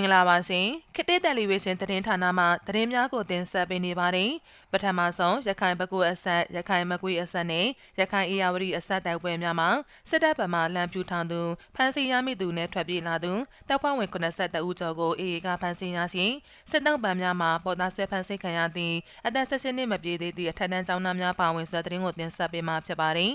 င်္ဂလာပါရှင်ခေတ်သစ်တယ်လီဗီရှင်သတင်းဌာနမှသတင်းများကိုတင်ဆက်ပေးနေပါတယ်ပထမဆုံးရခိုင်ဘကူအဆက်ရခိုင်မကွေးအဆက်နဲ့ရခိုင်အေယာဝတီအဆက်တိုက်ပွဲများမှာစစ်တပ်ဗမာလမ်းပြူထောင်သူဖမ်းဆီးရမိသူနဲ့ထွက်ပြေးလာသူတပ်ဖွဲ့ဝင်82ဦးကျော်ကိုအေအေကဖမ်းဆီးရရှိစစ်တောက်ပံများမှာပေါ်သားဆွဲဖမ်းဆီးခံရသည့်အသက်16နှစ်မပြည့်သေးသည့်အထက်တန်းကျောင်းသားများပါဝင်ဆိုတဲ့သတင်းကိုတင်ဆက်ပေးမှာဖြစ်ပါတယ်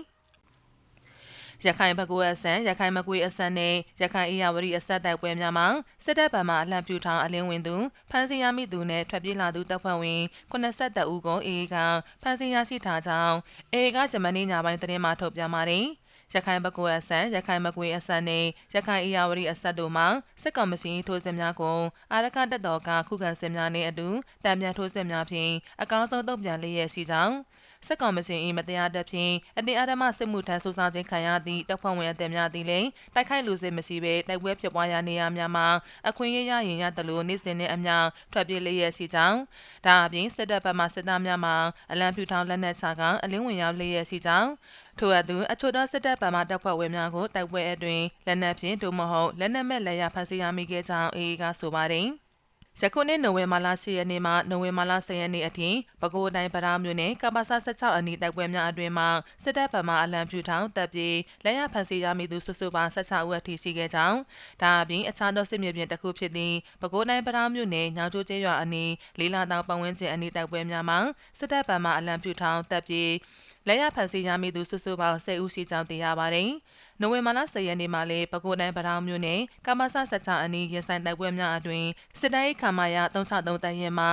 ရခိုင်ဘကူအဆန်ရခိုင်မကွေအဆန်နဲ့ရခိုင်အေယာဝတီအဆက်တိုက်ပွဲများမှာစစ်တပ်ဗမာအလံပြူထောင်အလင်းဝင်သူဖမ်းဆီးရမိသူနဲ့ထွက်ပြေးလာသူတပ်ဖွဲ့ဝင်82ဦးကိုအေအေကဖမ်းဆီးရရှိထားကြောင်းအေအေကဂျမနီညပိုင်းသတင်းမှထုတ်ပြန်ပါတယ်ရခိုင်ဘက်ကိုအဆန်ရခိုင်မကွေအဆန်နဲ့ရခိုင်အေယာဝတီအဆက်တို့မှစစ်ကောင်မရှင်ထိုးစစ်များကိုအာရခတက်တော်ကခုခံစစ်များနဲ့အတူတံပြန်ထိုးစစ်များဖြင့်အကောင်းဆုံးတုံ့ပြန်လျက်ရှိကြောင်း စစ်ကောင်မရှင်၏မတရားတဖြင့်အတင်းအဓမ္မစစ်မှုထမ်းဆူဆောင်ခြင်းခံရသည့်တပ်ဖွဲ့ဝင်အသည်များသည်လည်းတိုက်ခိုက်လူစစ်မရှိဘဲတိုက်ပွဲဖြစ်ပွားရာနေရာများမှာအခွင့်အရေးရရင်ရတယ်လို့နေ့စဉ်နဲ့အမျှထွက်ပြေးလျက်ရှိကြောင်းဒါအပြင်စစ်တပ်ဘက်မှစစ်သားများမှအလံဖြူထောင်လက်နက်ချကအလင်းဝင်ရောက်လျက်ရှိကြောင်းထို့အတူအချို့သောစစ်တပ်ဗမာတပ်ဖွဲ့ဝင်များကိုတိုက်ပွဲအတွင်းလက်နက်ဖြင့်သို့မဟုတ်လက်နက်မဲ့လက်ရဖမ်းဆီးရမိခဲ့ကြောင်းအေအေကဆိုပါတယ်။ ယခုနှစ်နိုဝင်ဘာလ10ရက်နေ့မှနိုဝင်ဘာလ10ရက်နေ့အထိပဲခူးတိုင်းဗရာမြို့နယ်ကပ္ပစ16အနီးတိုက်ပွဲများအတွင်းမှာစစ်တပ်ဗမာအလံဖြူထောင်တပ်ပြေးလက်ရဖန်စီရမိသူစုစုပေါင်း16ဦးအထိရှိခဲ့ကြောင်းဒါအပြင်အခြားသောစစ်မြေပြင်တစ်ခုဖြစ်သည့်ပဲခူးတိုင်းဗရာမြို့နယ်ညောင်ကျိုးကျေးရွာအနီးလေးလာတောင်ပတ်ဝန်းကျင်အနီးတိုက်ပွဲများမှာစစ်တပ်ဗမာအလံဖြူထောင်တပ်ပြေး လက်ရဖန်စီရမိသူစုစုပေါင်း10ဦးရှိကြောင်းသိရပါတယ်။နိုဝင်ဘာလ10ရက်နေ့မှာလည်းပဲခူးတိုင်းပထောင်မြို့နယ်ကမ္ဘာဆဆက်ချအနီးရင်ဆိုင်တိုက်ပွဲများအတွင်စစ်တိုင်းခမာယာ363တန်ရင်မှ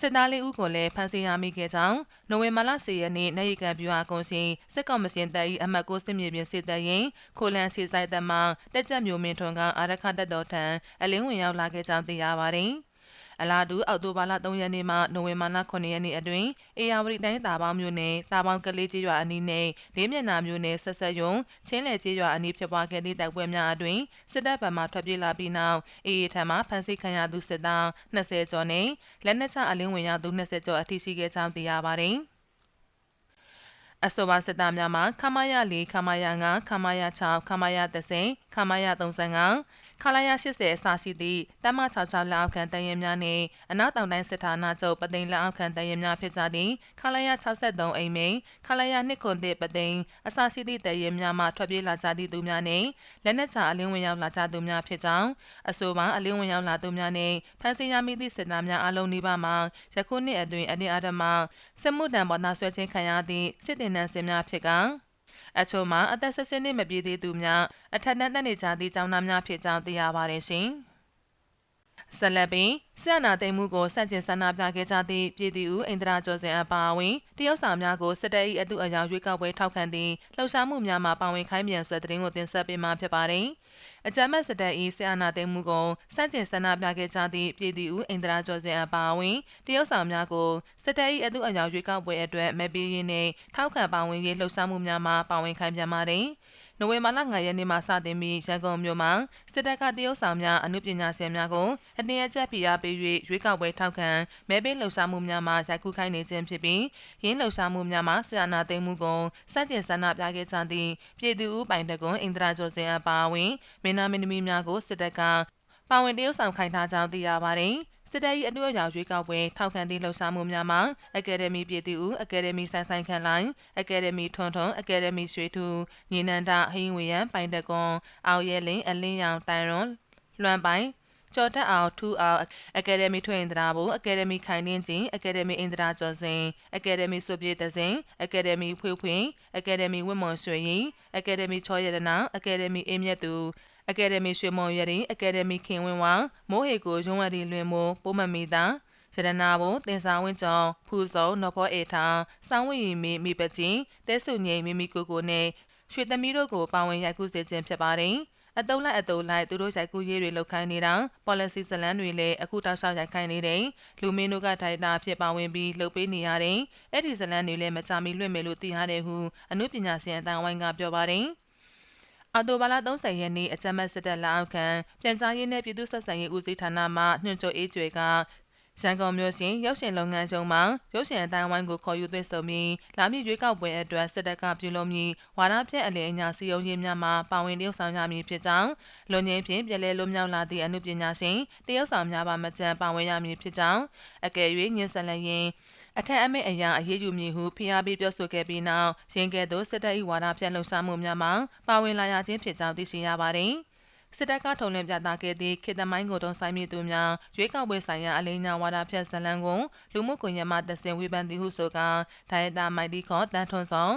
စစ်သားလေးဦးကိုလည်းဖမ်းဆီးရမိခဲ့ကြောင်းနိုဝင်ဘာလ10ရက်နေ့နိုင်ရီကန်ပြူဟာကုန်းရှင်စစ်ကောင်မရှင်တပ်၏အမှတ်6စစ်မြေပြင်စစ်တပ်ရင်ခိုလန်ခြေဆိုင်တပ်မှတက်ကြက်မျိုးမင်းထွန်းကအာရခတက်တော်ထံအလင်းဝင်ရောက်လာခဲ့ကြောင်းသိရပါတယ်။ အလားတူအောက်တိုဘာလ3ရက်နေ့မှနိုဝင်ဘာလ9ရက်နေ့အတွင်းအေယာဝတီတိုင်းတာပေါင်းမြို့နယ်တာပေါင်းကလေးကျေးရွာအနီးနဲ့လေးမျက်နှာမြို့နယ်ဆက်ဆက်ယုံချင်းလယ်ကျေးရွာအနီးဖြစ်ပွားခဲ့သည့်တိုက်ပွဲများအတွင်းစစ်တပ်ဗမာထွက်ပြေးလာပြီးနောက်အေအေထံမှဖမ်းဆီးခံရသူစစ်သား20ကျော်နဲ့လက်နက်ချအလင်းဝင်ရသူ20ကျော်အထိရှိခဲ့ကြောင်းသိရပါတယ်။အဆိုပါစစ်သားများမှာခမာယ၄ခမာယ၅ခမာယ6ခမာယ30ခမာယ35 ခလာရ80အစရှိသည့်တမ66လက်အောက်ခံတရင်များနှင့်အနောက်တောင်တိုင်းစစ်ဌာနချုပ်ပသိမ်လက်အောက်ခံတရင်များဖြစ်ကြသည့်ခလာရ63အိမ်မိန်ခလာရ2ခွန်သည့်ပသိမ်အစရှိသည့်တရင်များမှထွက်ပြေးလာကြသည့်သူများနှင့်လက်နက်ချအလင်းဝင်ရောက်လာကြသူများဖြစ်ကြောင်းအဆိုပါအလင်းဝင်ရောက်လာသူများနှင့်ဖမ်းဆီးရမိသည့်စစ်သားများအလုံးနီးပါးမှာယခုနှစ်အတွင်းအတင်းအဓမ္မစစ်မှုထမ်းပေါ်သားဆွဲခြင်းခံရသည့်စစ်တင်နန်းစင်များဖြစ်က အချို့မှာအသက်16နှစ်မပြည့်သေးသူများအထက်တန်းတက်နေကြသည့်ကျောင်းသားများဖြစ်ကြောင်းသိရပါတယ်ရှင်။ ဆက်လက်ပြီးဆက်နာသိမ်းမှုကိုစန့်ကျင်ဆန္ဒပြခဲ့ကြသည့်ပြည်သူအိန္ဒြာကျော်စင်အပါအဝင်တရုတ်ဆောင်များကိုစစ်တပ်၏အတုအယောင်ရွေးကောက်ပွဲထောက်ခံသည့်လှုပ်ရှားမှုများမှာပါဝင်ခိုင်းပြန်ဆွဲတဲ့တင်ကိုတင်ဆက်ပေးမှာဖြစ်ပါတယ်။အကြမ်းမဲ့စစ်တပ်၏ဆက်အာဏာသိမ်းမှုကိုစန့်ကျင်ဆန္ဒပြခဲ့ကြသည့်ပြည်သူအိန္ဒြာကျော်စင်အပါအဝင်တရုတ်ဆောင်များကိုစစ်တပ်၏အတုအယောင်ရွေးကောက်ပွဲအတွက်မဲပေးရင်းနှင့်ထောက်ခံပါဝင်ရေးလှုပ်ရှားမှုများမှာပါဝင်ခိုင်းပြန်ပါတယ်။ နိုဝင်ဘာလ9ရက်နေ့မှစတင်ပြီးရန်ကုန်မြို့မှာစစ်တပ်ကတရုတ်ဆောင်များအမှုပညာရှင်များကိုအတင်းအကျပ်ဖိအားပေး၍ရွေးကောက်ပွဲထောက်ခံမဲပေးလှုပ်ရှားမှုများမှာရိုက်ကူးခိုင်းနေခြင်းဖြစ်ပြီးရင်းလှုပ်ရှားမှုများမှာဆီယနာသိမ်းမှုကိုစန့်ကျင်ဆန္ဒပြခဲ့ကြသည့်ပြည်သူဦးပိုင်တကွန်အင်ဒရာကျော်စင်အပါအဝင်မင်းနာမင်းသမီးများကိုစစ်တပ်ကပါဝင်တရုတ်ဆောင်ခိုင်းထားကြောင်းသိရပါတယ်။ စစ်တပ်၏အတူအရာရွေးကောက်ပွဲထောက်ခံသည့်လှုပ်ရှားမှုများမှာအကယ်ဒမီပြည်သူ့အကယ်ဒမီဆိုင်ဆိုင်ခန့်လိုင်းအကယ်ဒမီထွန်းထွန်းအကယ်ဒမီရွှေထူညီနန္ဒဟင်းဝေယံပိုင်တကွန်အောင်ရဲလင်းအလင်းရောင်တိုင်ရွန်လွမ်းပိုင်ကျော်တက်အောင်ထူအောင်အကယ်ဒမီထွင်တရာဘူအကယ်ဒမီခိုင်နှင်းချင်းအကယ်ဒမီအင်ဒရာကျော်စင်အကယ်ဒမီစုပြေတစင်အကယ်ဒမီဖွေးဖွင်အကယ်ဒမီဝတ်မွန်ရွှေရင်အကယ်ဒမီချောရတနာအကယ်ဒမီအင်းမြတ်သူ အကယ်ဒမီရွှေမုံရည်အကယ်ဒမီခင်ဝင်းဝါမိုးဟေကိုရုံးဝရီလွင်မိုးပိုးမမီတာရတနာဘုံတင်ဆောင်ဝင်းကျော်ဖူစုံနော်ဖောအေထာစောင်းဝရီမီမိပချင်းတဲဆုငိမ့်မိမိကိုကိုနဲ့ရွှေသမီးတို့ကိုပါဝင်ရိုက်ကူးစေခြင်းဖြစ်ပါတယ်အတုံးလိုက်အတုံးလိုက်သူတို့ရိုက်ကူးရေးတွေလောက်ခိုင်းနေတာ policy ဇလန်းတွေလည်းအခုတောက်လျှောက်ရိုက်ခိုင်းနေတယ်လူမင်းတို့ကထိုင်တာဖြစ်ပါဝင်ပြီးလှုပ်ပေးနေရတယ်အဲ့ဒီဇလန်းတွေလည်းမကြမီလွင့်မယ်လို့သိရတယ်ဟုအမှုပညာရှင်အတန်းဝိုင်းကပြောပါတယ် အော်တိုဘာလ30ရက်နေ့အကြမ်းဖက်စစ်တပ်လက်အောက်ခံပြန်ကြားရေးနဲ့ပြည်သူ့ဆက်ဆံရေးဦးစီးဌာနမှညွှန်ချုပ်အေးကျွေကရန်ကုန်မြို့ရှင်ရုပ်ရှင်လုပ်ငန်းချုပ်မှာရုပ်ရှင်အတိုင်းဝိုင်းကိုခေါ်ယူသွေးဆုံပြီးလာမည့်ရွေးကောက်ပွဲအတွက်စစ်တပ်ကပြုလုပ်မည်ဝါဒဖြန့်အလည်အညာစီယုံရေးများမှာပါဝင်တရုပ်ဆောင်ရမည်ဖြစ်ကြောင်းလွန်ငင်းဖြင့်ပြည်လဲလွတ်မြောက်လာသည့်အမှုပညာရှင်တရုပ်ဆောင်များပါမကြံပါဝင်ရမည်ဖြစ်ကြောင်းအကယ်၍ညှဉ်းဆန်လျင် အထက်အမိတ်အရာအရေးယူမည်ဟုဖိအားပေးပြောဆိုခဲ့ပြီးနောက်ရင်းကဲ့သို့စစ်တပ်၏ဝါဒဖြန့်လှုပ်ရှားမှုများမှာပါဝင်လာရခြင်းဖြစ်ကြောင်းသိရှိရပါသည်။စစ်တပ်ကထုံလင်းပြသခဲ့သည့်ခေတ္တမိုင်းကိုတုံးဆိုင်မြသူများရွေးကောက်ပွဲဆိုင်ရာအလိညာဝါဒဖြတ်ဇလံကိုလူမှုကွန်ရက်မှတဆင်ဝေဖန်သည်ဟုဆိုကာဒိုင်တာမိုက်ဒီခေါ်တန်ထွန်းဆောင်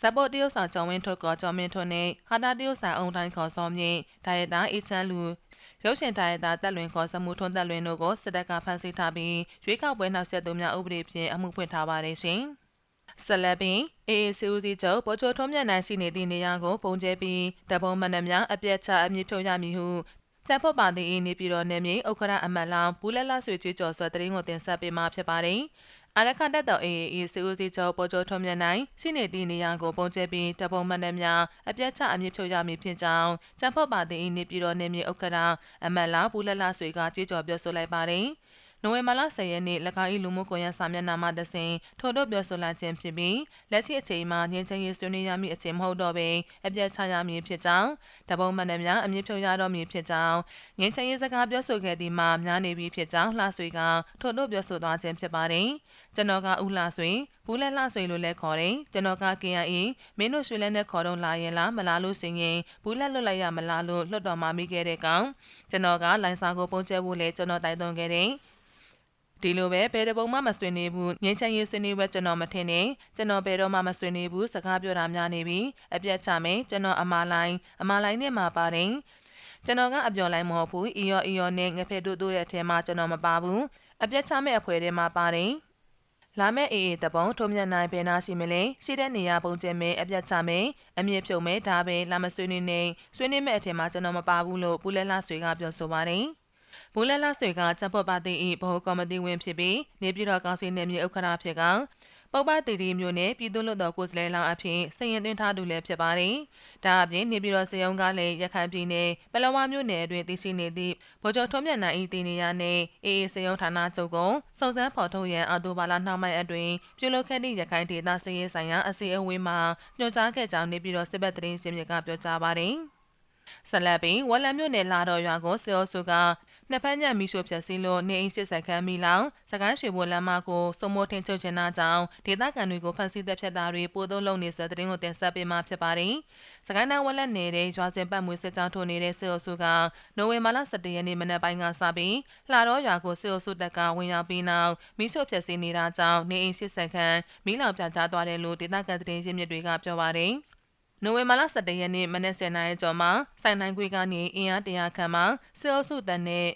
ဇဘော့တရုတ်ဆောင်ကျောင်းဝင်းထုတ်ကောကျောင်းမင်းထွန်းနှင့်ဟာတာတရုတ်ဆောင်အုံတိုင်းခေါ်ဆောင်မြင့်ဒိုင်တာအေချန်လူ ရုပ်ရှင်ဒိုင်တာတက်လွင်ခေါ်စမှုထွန်းတက်လွင်တို့ကိုစစ်တပ်ကဖမ်းဆီးထားပြီးရွေးကောက်ပွဲနောက်ဆက်သူများဥပဒေဖြင့်အမှုဖွင့်ထားပါတယ်ရှင်။ဆက်လက်ပြီးအေအေစီဦးစီးချုပ်ပေါ်ချိုထုံးမြတ်နိုင်ရှိနေသည့်နေရာကိုပုံကျဲပြီးတပုံမနှများအပြက်ချအမြင့်ဖြုတ်ရမည်ဟုတပ်ဖွဲ့ပါတီ၏နေပြည်တော်နယ်မြေဥက္ကရာအမတ်လောင်ဘူးလက်လဆွေကျွေးကျော်စွာတရင်ကိုတင်ဆက်ပေးမှာဖြစ်ပါတယ်။ အာရခတ်တပ်တော် AAE စီဦးစီးချုပ်ပေါ်ကျော်ထုံးမြတ်နိုင်ရှိနေသည့်နေရာကိုပုံကျဲပြီးတပုံမနှများအပြက်ချအမြင့်ဖြုတ်ရမည်ဖြစ်ကြောင်းတပ်ဖွဲ့ပါတီ၏နေပြည်တော်နယ်မြေဥက္ကရာအမတ်လောင်ဘူးလက်လဆွေကကျွေးကျော်ပြောဆိုလိုက်ပါတယ်။ နိုဝင်ဘာလ10ရက်နေ့၎င်း၏လူမှုကွန်ရက်စာမျက်နှာမှတဆင်ထို့တို့ပြောဆိုလာခြင်းဖြစ်ပြီးလက်ရှိအချိန်မှာငြင်းချင်ရေးဆွေးနွေးရမည့်အချိန်မဟုတ်တော့ပင်အပြတ်ချရမည်ဖြစ်ကြောင်းတပုံမှန်တယ်များအမြင့်ဖြုတ်ရတော့မည်ဖြစ်ကြောင်းငြင်းချင်ရေးစကားပြောဆိုခဲ့သည်မှာများနေပြီဖြစ်ကြောင်းလှဆွေကထို့တို့ပြောဆိုသွားခြင်းဖြစ်ပါတယ်ကျွန်တော်ကဦးလှဆွေဘူးလက်လှဆွေလို့လည်းခေါ်တယ်ကျွန်တော်က KIA မင်းတို့ရွှေလက်နဲ့ခေါ်တော့လာရင်လားမလားလို့စင်ရင်ဘူးလက်လွတ်လိုက်ရမလားလို့လွတ်တော်မှာမိခဲ့တဲ့ကောင်ကျွန်တော်ကလိုင်းစာကိုပုံကျဲဖို့လဲကျွန်တော်တိုက်တွန်းခဲ့တယ် ဒီလိုပဲဘယ်တပုံမှမဆွေးနွေးဘူးငင်းချင်ရေးဆွေးနွေးပွဲကျွန်တော်မထင်နဲ့ကျွန်တော်ဘယ်တော့မှမဆွေးနွေးဘူးစကားပြောတာများနေပြီအပြတ်ချမယ်ကျွန်တော်အမာလိုင်းအမာလိုင်းနဲ့မှာပါတယ်ကျွန်တော်ကအပြော်လိုက်မဟုတ်ဘူးအီယောအီယောနဲ့ငဖက်တို့တို့ရဲ့အထဲမှာကျွန်တော်မပါဘူးအပြတ်ချမဲ့အဖွဲထဲမှာပါတယ်လာမဲ့အေးအေးတပုံထုံမြတ်နိုင်ပင်နာရှိမလဲရှိတဲ့နေရာပုံကျဲမဲအပြတ်ချမဲအမြင့်ဖြုံမဲဒါပဲလာမဆွေးနွေးနေဆွေးနွေးမဲ့အထင်မှာကျွန်တော်မပါဘူးလို့ပူလဲလှဆွေကပြောဆိုပါတယ် ဘိုးလက်လဆွေကချက်ဖို့ပါတီ၏ဗဟိုကော်မတီဝင်ဖြစ်ပြီးနေပြည်တော်ကောင်စီနယ်မြေဥက္ကဋ္ဌဖြစ်ကပုပ္ပတီတီမျိုးနဲ့ပြည်သူ့လွှတ်တော်ကိုယ်စားလှယ်လောင်းအဖြစ်စည်ရင်သွင်းထားသူလည်းဖြစ်ပါတယ်။ဒါအပြင်နေပြည်တော်စေယုံကလည်းရခိုင်ပြည်နယ်ပလောဝမျိုးနယ်အတွင်းတည်ရှိနေသည့်ဗိုလ်ချုပ်ထွန်းမြတ်နိုင်၏တည်နေရနဲ့အေအေစေယုံဌာနချုပ်ကစုံစမ်းဖော်ထုတ်ရန်အော်တိုဘာလနှောင်းပိုင်းအတွင်းပြုလုပ်ခဲ့သည့်ရခိုင်ဒေသစည်ရေးဆိုင်ရာအစည်းအဝေးမှာညွှန်ကြားခဲ့ကြောင်းနေပြည်တော်စစ်ဘက်သတင်းရှင်မြစ်ကပြောကြားပါတယ်။ဆက်လက်ပြီးဝက်လက်မြို့နယ်လာတော်ရွာကိုစေအိုစုက နှစ်ဖက်ညံမီရှို့ဖြတ်စည်းလို့နေအိမ်စစ်ဆက်ခန်းမိလောင်စကိုင်းရွှေဘိုလမ်းမကိုစုံမိုးထင်းချုပ်ချင်တာကြောင့်ဒေသခံတွေကိုဖမ်းဆီးသက်ဖြတ်တာတွေပိုသုံးလုပ်နေဆိုတဲ့သတင်းကိုတင်ဆက်ပေးမှာဖြစ်ပါတယ်။စကိုင်းတိုင်းဝက်လက်နယ်ရွာစင်ပတ်မွေစစ်ကြောင်းထိုးနေတဲ့စစ်အုပ်စုကနိုဝင်ဘာလ17ရက်နေ့မနက်ပိုင်းကစပြီးလှတော်ရွာကိုစစ်အုပ်စုတပ်ကဝင်ရောက်ပြီးနောက်မီးရှို့ဖြတ်စည်းနေတာကြောင့်နေအိမ်စစ်ဆက်ခန်းမီးလောင်ပြကြားသွားတယ်လို့ဒေသခံသတင်းရင်းမြစ်တွေကပြောပါတယ်။ နိုဝင်ဘာလ17ရက်နေ့မနက်10:00နာရီကျော်မှာစိုင်နိုင်ခွေကနေအင်အားတရာခန့်မှစစ်အုပ်စုတန်နဲ့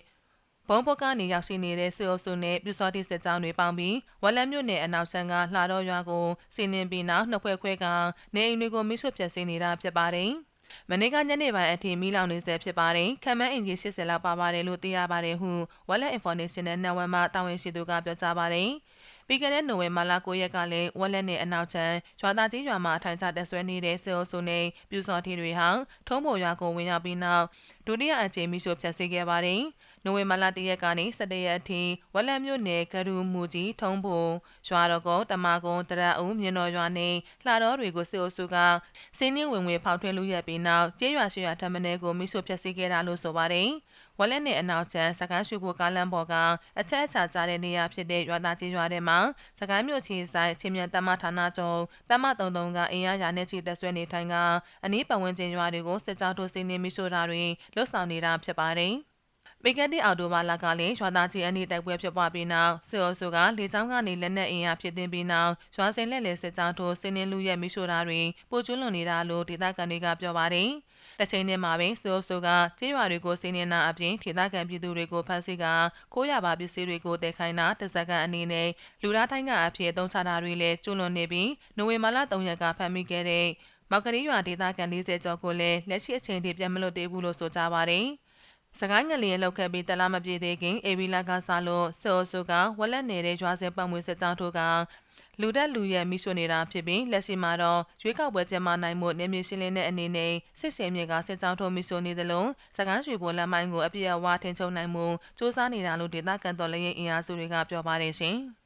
ဘုံဘုတ်ကနေရောက်ရှိနေတဲ့စစ်အုပ်စုနဲ့ပြူစောတိစစ်ကြောင်းတွေပေါင်းပြီးဝက်လက်မြို့နယ်အနောက်ဆန်းကလှတော်ရွာကိုစီနင်းပြီးနောက်နှစ်ဖွဲ့ခွဲကနေအိမ်တွေကိုမိရှုဖျက်ဆီးနေတာဖြစ်ပါတယ်။မနေ့ကညနေပိုင်းအထိမီးလောင်နေဆဲဖြစ်ပါတယ်။ခံမန်းအင်ဂျီ80လောက်ပါပါတယ်လို့သိရပါတယ်ဟု Wallet Informational Network မှတာဝန်ရှိသူကပြောကြားပါတယ်။ ပြီးခဲ့တဲ့နိုဝင်ဘာလ9ရက်ကလည်းဝက်လက်နယ်အနောက်ချမ်းရွာသားကြီးရွာမှာအထိုင်ချတက်ဆွဲနေတဲ့စေအိုဆိုနေပြူစော်ထီတွေဟာထုံးပေါ်ရွာကိုဝင်ရောက်ပြီးနောက်ဒုတိယအကြိမ်မိရှို့ဖျက်ဆီးခဲ့ပါတယ်။ နိုဝင်ဘာလ1ရက်ကနေ17ရက်အထိဝက်လက်မြို့နယ်ကရူမူကြီးထုံးဖို့ရွာတော်ကုန်းတမကုန်းတရအုံမြင်းတော်ရွာနဲ့လှတော်တွေကိုစေအိုစုကစင်းနှင်းဝင်ဝင်ဖောက်ထွင်းလူရက်ပြီးနောက်ကျေးရွာရှိရွာထမင်းကိုမိရှို့ဖျက်ဆီးခဲ့တာလို့ဆိုပါတယ်။ဝက်လက်နယ်အနောက်ချမ်းစကိုင်းရွှေဘိုကားလမ်းပေါ်ကအချက်အချာကြားတဲ့နေရာဖြစ်တဲ့ရွာသားကြီးရွာထဲမှာစကိုင်းမြို့ချီဆိုင်ချင်းမြန်တမဌာနချုပ်တမတုံတုံကအင်အားရာနဲ့ချီသက်ဆွဲနေထိုင်ကအနီးပတ်ဝန်းကျင်ရွာတွေကိုစစ်ကြောင်းထိုးစီးနေမိရှို့တာတွေလှုပ်ဆောင်နေတာဖြစ်ပါတယ်။ ပေကက်တီအော်တိုဘာလာကလည်းရွာသားကြီးအနီးတိုက်ပွဲဖြစ်ပွားပြီးနောက်စေအိုဆိုကလေကြောင်းကနေလက်နက်အင်အားဖြစ်တင်ပြီးနောက်ရွာစင်လက်လက်စစ်ကြောင်းထိုးစင်းနှင်းလူရဲ့မိရှို့တာတွေပိုကျွလွန်နေတာလို့ဒေသခံတွေကပြောပါတယ်။တစ်ချိန်တည်းမှာပင်စိုးဆိုကကျေးရွာတွေကိုစီးနှင်းနာအပြင်ဒေသခံပြည်သူတွေကိုဖမ်းဆီးကခိုးရပါပစ္စည်းတွေကိုတည်ခိုင်းတာတစက္ကန့်အနေနဲ့လူသားတိုင်းကအဖြစ်အသုံးချတာတွေလည်းကျူးလွန်နေပြီးနိုဝင်ဘာလ3ရက်ကဖမ်းမိခဲ့တဲ့မောက်ကလေးရွာဒေသခံ40ကျော်ကိုလည်းလက်ရှိအချိန်ထိပြန်မလွတ်သေးဘူးလို့ဆိုကြပါတယ်။ စကိုင်းငလျင်လောက်ခဲ့ပြီးတလားမပြေသေးခင်အေဗီလာကစားလို့စေအိုဆိုကဝက်လက်နေတဲ့ရွာစဲပတ်မွေးစစ်ကြောင်းတို့ကလူတက်လူရဲမိရှို့နေတာဖြစ်ပြီးလက်ရှိမှာတော့ရွေးကောက်ပွဲကျင်းပနိုင်မှုနေမြေရှင်းလင်းတဲ့အနေနဲ့စစ်စင်မြေကစစ်ကြောင်းထုံးမိရှို့နေသလိုစကိုင်းရွှေဘိုလမ်းမိုင်းကိုအပြည့်အဝထင်ချုံနိုင်မှုစ조사နေတာလို့ဒေသခံတော်လည်းရင်အင်အားစုတွေကပြောပါတယ်ရှင်။